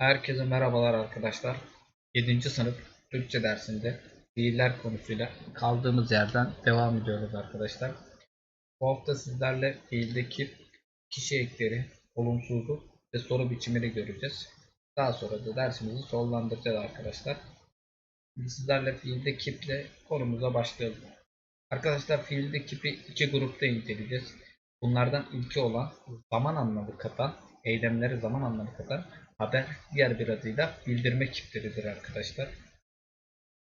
Herkese merhabalar arkadaşlar. 7. sınıf Türkçe dersinde fiiller konusuyla kaldığımız yerden devam ediyoruz arkadaşlar. Bu hafta sizlerle fiildeki kişi ekleri, olumsuzluk ve soru biçimini göreceğiz. Daha sonra da dersimizi sonlandıracağız arkadaşlar. Şimdi sizlerle fiilde kiple konumuza başlayalım. Arkadaşlar fiilde kipi iki grupta inceleyeceğiz. Bunlardan ilki olan zaman anlamı katan, eylemleri zaman anlamı katan haber diğer bir adıyla bildirme kipleridir arkadaşlar.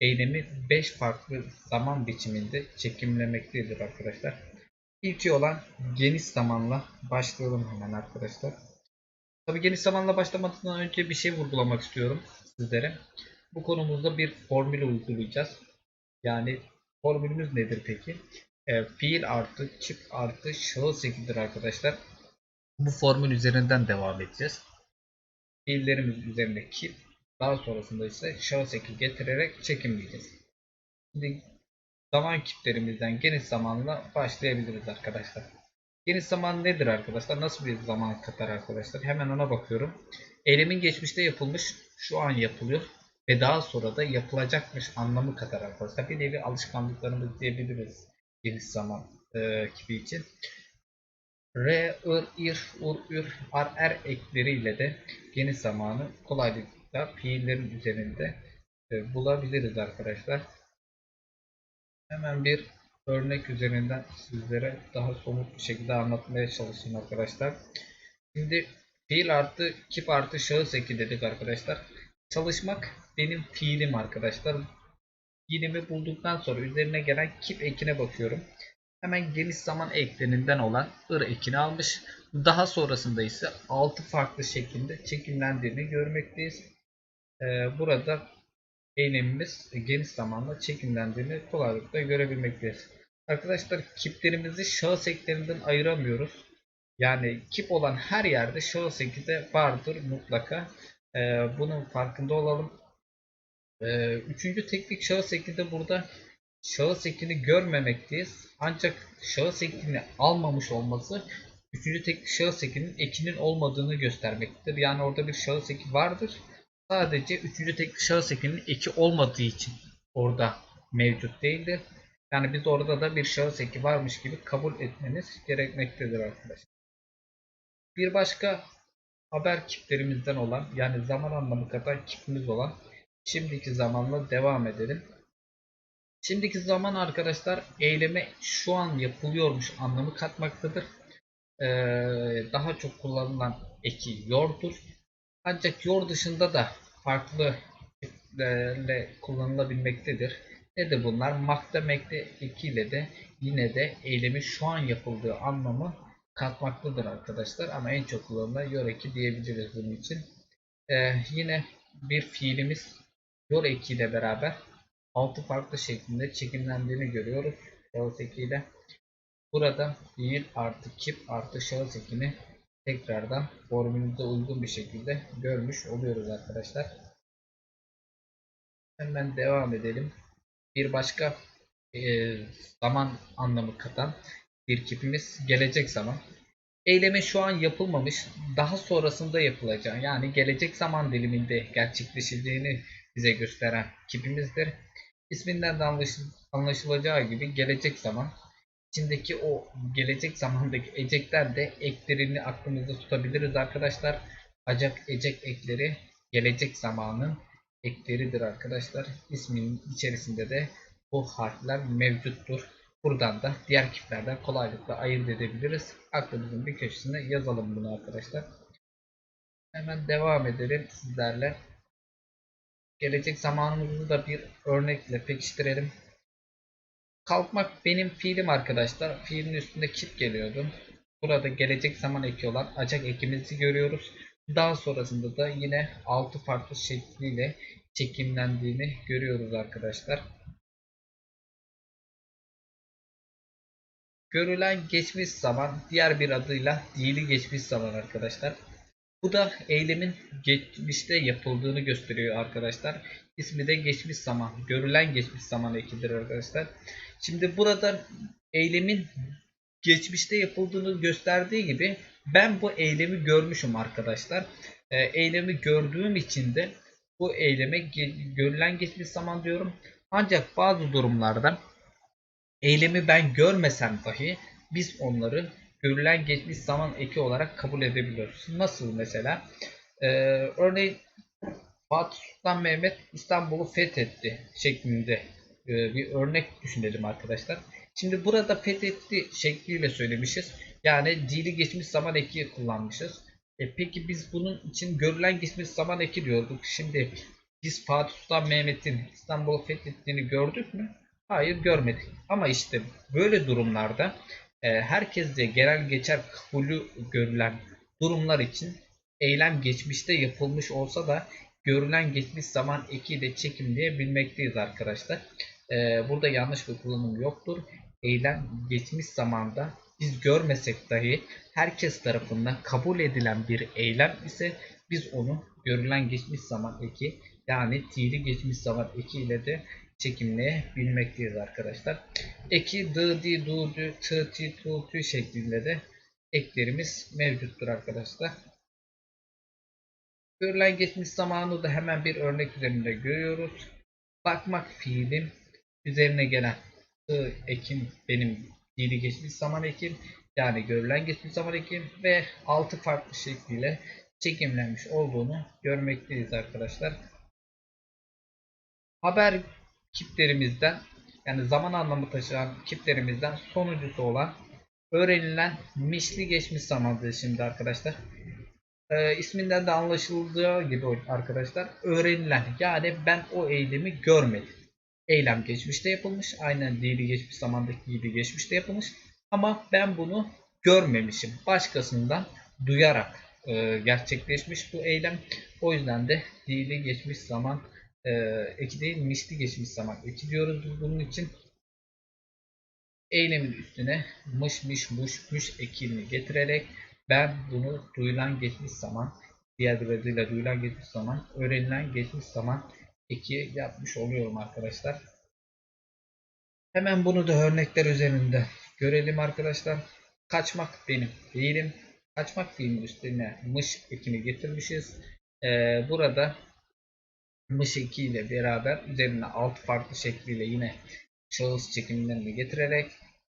Eylemi 5 farklı zaman biçiminde çekimlemektedir arkadaşlar. İlki olan geniş zamanla başlayalım hemen arkadaşlar. Tabi geniş zamanla başlamadan önce bir şey vurgulamak istiyorum sizlere. Bu konumuzda bir formül uygulayacağız. Yani formülümüz nedir peki? E, fiil artı çift artı şahıs ekidir arkadaşlar. Bu formül üzerinden devam edeceğiz. Fiillerimiz üzerinde kip daha sonrasında ise şahıs eki getirerek çekimleyeceğiz. Şimdi zaman kiplerimizden geniş zamanla başlayabiliriz arkadaşlar. Geniş zaman nedir arkadaşlar? Nasıl bir zaman katar arkadaşlar? Hemen ona bakıyorum. Eylemin geçmişte yapılmış, şu an yapılıyor ve daha sonra da yapılacakmış anlamı katar arkadaşlar. Bir nevi alışkanlıklarımız diyebiliriz geniş zaman e, kipi için. R, ır, ir, ur, ür, ar, er ekleriyle de geniş zamanı kolaylıkla fiillerin üzerinde e, bulabiliriz arkadaşlar. Hemen bir örnek üzerinden sizlere daha somut bir şekilde anlatmaya çalışayım arkadaşlar. Şimdi fiil artı kip artı şahıs eki dedik arkadaşlar. Çalışmak benim fiilim arkadaşlar. Fiilimi bulduktan sonra üzerine gelen kip ekine bakıyorum. Hemen geniş zaman ekleninden olan ır ekini almış. Daha sonrasında ise 6 farklı şekilde çekimlendiğini görmekteyiz. Ee, burada eylemimiz geniş zamanla çekimlendiğini kolaylıkla görebilmekteyiz. Arkadaşlar kiplerimizi şahıs eklerinden ayıramıyoruz. Yani kip olan her yerde şahıs eki de vardır mutlaka. Ee, bunun farkında olalım. Ee, üçüncü teknik şahıs eki de burada şahıs ekini görmemekteyiz. Ancak şahıs ekini almamış olması üçüncü teknik şahıs ekinin ekinin olmadığını göstermektedir. Yani orada bir şahıs eki vardır. Sadece üçüncü teknik şahıs ekinin eki olmadığı için orada mevcut değildir. Yani biz orada da bir şahıs eki varmış gibi kabul etmeniz gerekmektedir arkadaşlar. Bir başka haber kiplerimizden olan yani zaman anlamı katan kipimiz olan şimdiki zamanla devam edelim. Şimdiki zaman arkadaşlar eyleme şu an yapılıyormuş anlamı katmaktadır. Ee, daha çok kullanılan eki yordur. Ancak yor dışında da farklı eklerle kullanılabilmektedir. Ne de bunlar? Makta mekte eki ile de yine de eylemi şu an yapıldığı anlamı katmaktadır arkadaşlar. Ama en çok kullanılan yor eki diyebiliriz bunun için. Ee, yine bir fiilimiz yor eki ile beraber 6 farklı şeklinde çekimlendiğini görüyoruz şahıs ekiyle. Burada fiil artı kip artı şahıs ekini tekrardan formülümüze uygun bir şekilde görmüş oluyoruz arkadaşlar. Hemen devam edelim. Bir başka e, zaman anlamı katan bir kipimiz gelecek zaman. Eyleme şu an yapılmamış, daha sonrasında yapılacak yani gelecek zaman diliminde gerçekleşeceğini bize gösteren kipimizdir. İsminden de anlaşılacağı gibi gelecek zaman içindeki o gelecek zamandaki ecekler de eklerini aklımızda tutabiliriz arkadaşlar. Acak ecek ekleri gelecek zamanın ekleridir arkadaşlar. İsminin içerisinde de bu harfler mevcuttur. Buradan da diğer kiplerden kolaylıkla ayırt edebiliriz. Aklımızın bir köşesine yazalım bunu arkadaşlar. Hemen devam edelim sizlerle. Gelecek zamanımızı da bir örnekle pekiştirelim. Kalkmak benim fiilim arkadaşlar. Fiilin üstünde kip geliyordu. Burada gelecek zaman eki olan acak ekimizi görüyoruz. Daha sonrasında da yine 6 farklı şekliyle çekimlendiğini görüyoruz arkadaşlar. Görülen geçmiş zaman diğer bir adıyla dili geçmiş zaman arkadaşlar. Bu da eylemin geçmişte yapıldığını gösteriyor arkadaşlar. İsmi de geçmiş zaman. Görülen geçmiş zaman ekidir arkadaşlar. Şimdi burada eylemin geçmişte yapıldığını gösterdiği gibi Ben bu eylemi görmüşüm arkadaşlar. E, eylemi gördüğüm için de bu eyleme görülen geçmiş zaman diyorum. Ancak bazı durumlarda eylemi ben görmesem dahi biz onları görülen geçmiş zaman eki olarak kabul edebiliyoruz. Nasıl mesela? Ee, örneğin Fatih Sultan Mehmet İstanbul'u fethetti şeklinde e, bir örnek düşünelim arkadaşlar. Şimdi burada fethetti şekliyle söylemişiz. Yani dili geçmiş zaman eki kullanmışız. E peki biz bunun için görülen geçmiş zaman eki diyorduk. Şimdi biz Fatih Sultan Mehmet'in İstanbul'u fethettiğini gördük mü? Hayır görmedik. Ama işte böyle durumlarda herkesce genel geçer kabulü görülen durumlar için eylem geçmişte yapılmış olsa da görülen geçmiş zaman eki ile çekimleyebilmekteyiz arkadaşlar. E, burada yanlış bir kullanım yoktur. Eylem geçmiş zamanda biz görmesek dahi herkes tarafından kabul edilen bir eylem ise biz onu görülen geçmiş zaman eki yani fiili geçmiş zaman eki ile de çekimleyebilmekteyiz arkadaşlar. Eki dı, di, du, dü, tı, ti, tu, tü şeklinde de eklerimiz mevcuttur arkadaşlar. Görülen geçmiş zamanı da hemen bir örnek üzerinde görüyoruz. Bakmak fiilim üzerine gelen tı ekim benim fiili geçmiş zaman ekim yani görülen geçmiş zaman ekim ve altı farklı şekliyle çekimlenmiş olduğunu görmekteyiz arkadaşlar. Haber kiplerimizden yani zaman anlamı taşıyan kiplerimizden sonuncusu olan öğrenilen misli geçmiş zamandır şimdi arkadaşlar. Ee, isminden de anlaşıldığı gibi arkadaşlar öğrenilen yani ben o eylemi görmedim. Eylem geçmişte yapılmış. Aynen dili geçmiş zamandaki gibi geçmişte yapılmış. Ama ben bunu görmemişim. Başkasından duyarak e, gerçekleşmiş bu eylem. O yüzden de dili geçmiş zaman e, eki değil misli geçmiş zaman eki diyoruz bunun için. Eylemin üstüne mış mış muş müş ekini getirerek ben bunu duyulan geçmiş zaman diğer bir adıyla duyulan geçmiş zaman öğrenilen geçmiş zaman eki yapmış oluyorum arkadaşlar. Hemen bunu da örnekler üzerinde görelim arkadaşlar. Kaçmak benim fiilim. Kaçmak fiilinin üstüne mış ekini getirmişiz. Ee, burada mış eki ile beraber üzerine alt farklı şekliyle yine şahıs çekimlerini getirerek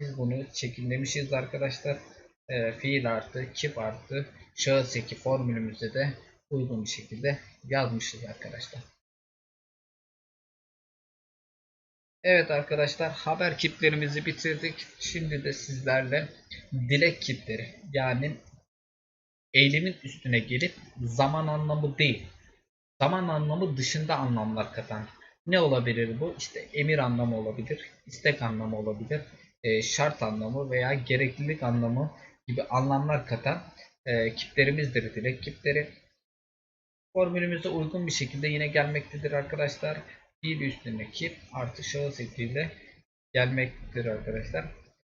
biz bunu çekimlemişiz arkadaşlar. E, fiil artı, kip artı, şahıs eki formülümüzde de uygun bir şekilde yazmışız arkadaşlar. Evet arkadaşlar haber kiplerimizi bitirdik. Şimdi de sizlerle dilek kipleri yani eylemin üstüne gelip zaman anlamı değil zaman anlamı dışında anlamlar katan ne olabilir bu? İşte emir anlamı olabilir, istek anlamı olabilir, e, şart anlamı veya gereklilik anlamı gibi anlamlar katan e, kiplerimizdir dilek kipleri. Formülümüze uygun bir şekilde yine gelmektedir arkadaşlar. Bir üstüne kip artı şahıs ekliyle gelmektedir arkadaşlar.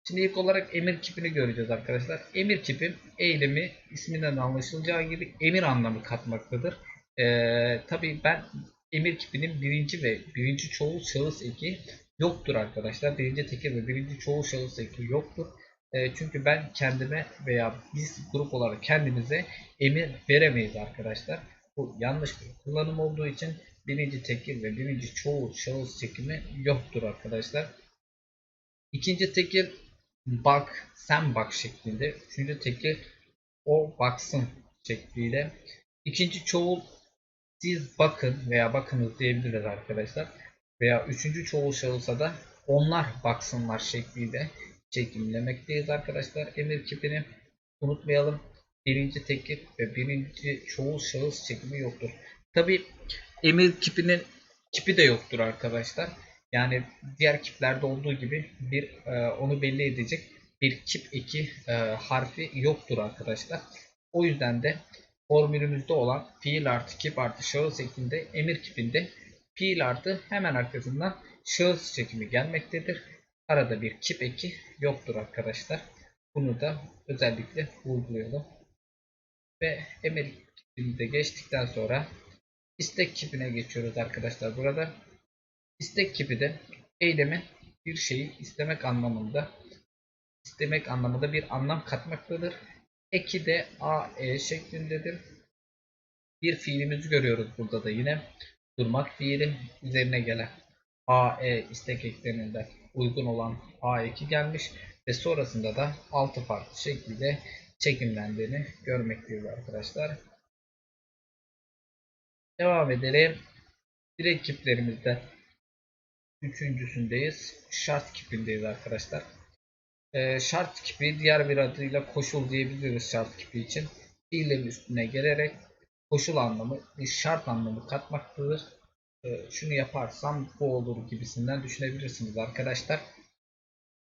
Şimdi ilk olarak emir kipini göreceğiz arkadaşlar. Emir kipi eylemi isminden anlaşılacağı gibi emir anlamı katmaktadır. Ee, tabii ben emir kipinin birinci ve birinci çoğul şahıs eki yoktur arkadaşlar. Birinci tekil ve birinci çoğul şahıs eki yoktur. E, çünkü ben kendime veya biz grup olarak kendimize emir veremeyiz arkadaşlar. Bu yanlış bir kullanım olduğu için birinci tekil ve birinci çoğul şahıs çekimi yoktur arkadaşlar. İkinci tekil bak, sen bak şeklinde. Üçüncü tekil o baksın şekliyle. İkinci çoğul siz bakın veya bakınız diyebiliriz arkadaşlar. Veya üçüncü çoğul şahısa da onlar baksınlar şekliyle çekimlemekteyiz arkadaşlar. Emir kipini unutmayalım. Birinci tekil ve birinci çoğul şahıs çekimi yoktur. Tabi emir kipinin kipi de yoktur arkadaşlar. Yani diğer kiplerde olduğu gibi bir e, onu belli edecek bir kip eki e, harfi yoktur arkadaşlar. O yüzden de formülümüzde olan fiil artı kip artı şahıs ekinde emir kipinde fiil artı hemen arkasından şahıs çekimi gelmektedir. Arada bir kip eki yoktur arkadaşlar. Bunu da özellikle vurgulayalım. Ve emir kipini de geçtikten sonra istek kipine geçiyoruz arkadaşlar burada. İstek kipi de eylemin bir şeyi istemek anlamında istemek anlamında bir anlam katmaktadır. Eki de AE şeklindedir. Bir fiilimizi görüyoruz burada da yine. Durmak fiili üzerine gelen AE istek ekleminden uygun olan A2 gelmiş ve sonrasında da altı farklı şekilde çekimlendiğini görmekteyiz arkadaşlar. Devam edelim. Direkt kiplerimizde üçüncüsündeyiz. Şart kipindeyiz arkadaşlar. Ee, şart kipi diğer bir adıyla koşul diyebiliriz şart kipi için. Fiillerin üstüne gelerek koşul anlamı, bir şart anlamı katmaktadır. Ee, şunu yaparsam bu olur gibisinden düşünebilirsiniz arkadaşlar.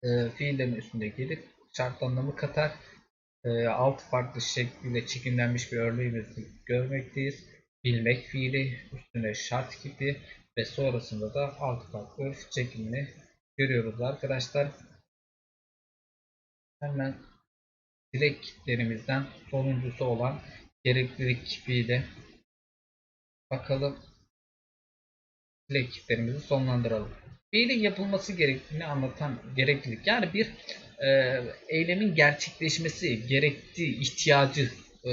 Ee, fiillerin üstünde gelip şart anlamı katar. Ee, alt farklı şekilde çekimlenmiş bir örneğimizi görmekteyiz. Bilmek fiili, üstüne şart kipi ve sonrasında da alt farklı çekimini görüyoruz arkadaşlar. Hemen dilek kitlerimizden sonuncusu olan gereklilik kipiyle bakalım dilek kitlerimizi sonlandıralım. Fiilin yapılması gerektiğini anlatan gereklilik yani bir e, eylemin gerçekleşmesi gerektiği ihtiyacı e,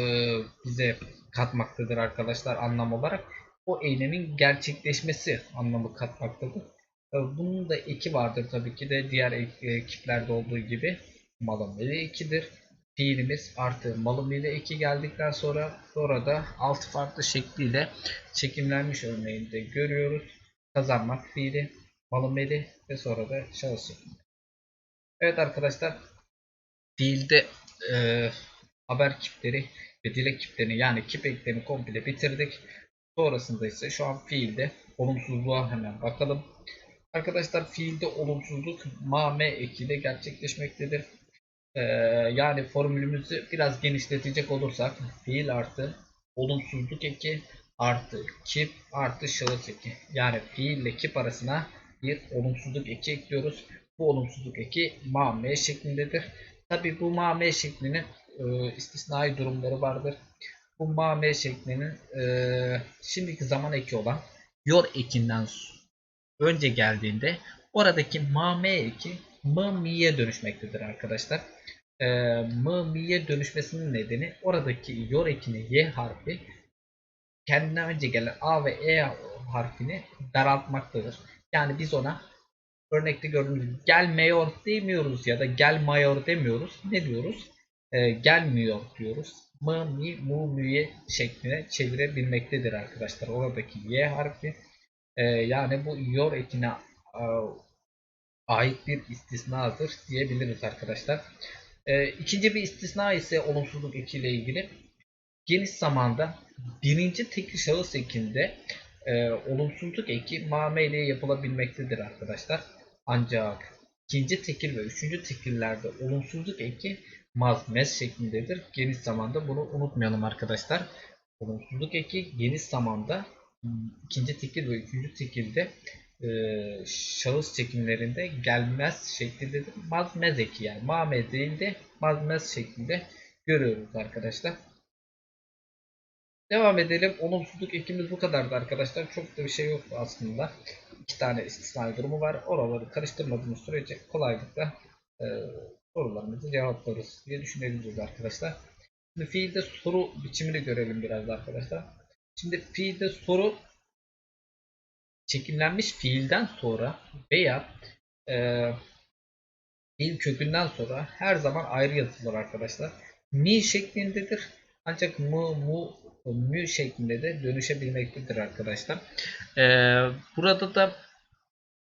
bize katmaktadır arkadaşlar anlam olarak. O eylemin gerçekleşmesi anlamı katmaktadır. E, bunun da eki vardır tabii ki de diğer ekiplerde olduğu gibi malım ile ekidir. Fiilimiz artı malım ile eki geldikten sonra sonra da alt farklı şekliyle çekimlenmiş örneğinde görüyoruz. Kazanmak fiili, malım eli ve sonra da şahıs. Evet arkadaşlar fiilde e, haber kipleri ve dilek kiplerini yani kip eklerini komple bitirdik. Sonrasında ise şu an fiilde olumsuzluğa hemen bakalım. Arkadaşlar fiilde olumsuzluk ma me ekiyle gerçekleşmektedir. Ee, yani formülümüzü biraz genişletecek olursak fiil artı olumsuzluk eki artı kip artı şahıs eki. Yani fiil ile kip arasına bir olumsuzluk eki ekliyoruz. Bu olumsuzluk eki ma me şeklindedir. Tabi bu ma me şeklinin e, istisnai durumları vardır. Bu ma me şeklinin e, şimdiki zaman eki olan yor ekinden önce geldiğinde oradaki ma me eki m mi'ye dönüşmektedir arkadaşlar. E, m mi'ye dönüşmesinin nedeni oradaki yor ekini y harfi kendinden önce gelen a ve e harfini daraltmaktadır. Yani biz ona örnekte gördüğünüz gibi gelmiyor demiyoruz ya da gelmiyor demiyoruz. Ne diyoruz? E, gelmiyor diyoruz. M, mi, mu, müye şekline çevirebilmektedir arkadaşlar. Oradaki y harfi e, yani bu yor ekine e, ait bir istisnadır diyebiliriz arkadaşlar. E, ikinci bir istisna ise olumsuzluk eki ile ilgili. Geniş zamanda birinci tekil şahıs ekinde e, olumsuzluk eki mame ile yapılabilmektedir arkadaşlar. Ancak ikinci tekil ve üçüncü tekillerde olumsuzluk eki mazmez şeklindedir. Geniş zamanda bunu unutmayalım arkadaşlar. Olumsuzluk eki geniş zamanda ikinci tekil ve üçüncü tekilde e, şahıs çekimlerinde gelmez şeklindedir. Mazmez eki yani mame değil de mazmez şeklinde görüyoruz arkadaşlar. Devam edelim. Olumsuzluk ekimiz bu kadardı arkadaşlar. Çok da bir şey yok aslında. İki tane istisnai durumu var. Oraları karıştırmadığımız sürece kolaylıkla e, sorularımızı cevaplarız diye düşünebiliriz arkadaşlar. Şimdi fiilde soru biçimini görelim biraz arkadaşlar. Şimdi fiilde soru çekimlenmiş fiilden sonra veya e, fiil kökünden sonra her zaman ayrı yazılır arkadaşlar. Mi şeklindedir. Ancak mu, mu, mü şeklinde de dönüşebilmektedir arkadaşlar. Ee, burada da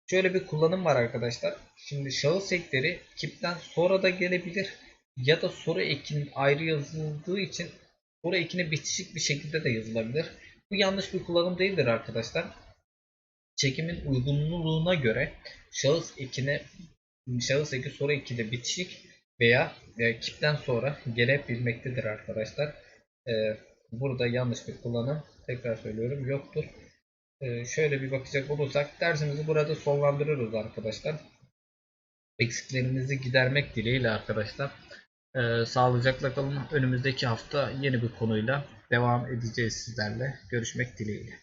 şöyle bir kullanım var arkadaşlar. Şimdi şahıs ekleri kipten sonra da gelebilir. Ya da soru ekinin ayrı yazıldığı için soru ekine bitişik bir şekilde de yazılabilir. Bu yanlış bir kullanım değildir arkadaşlar. Çekimin uygunluğuna göre şahıs ekine şahıs eki soru ekide bitişik veya e, kipten sonra gelebilmektedir arkadaşlar. E, burada yanlış bir kullanım tekrar söylüyorum yoktur. E, şöyle bir bakacak olursak dersimizi burada sonlandırırız arkadaşlar. Eksiklerinizi gidermek dileğiyle arkadaşlar. E, sağlıcakla kalın. Önümüzdeki hafta yeni bir konuyla devam edeceğiz sizlerle. Görüşmek dileğiyle.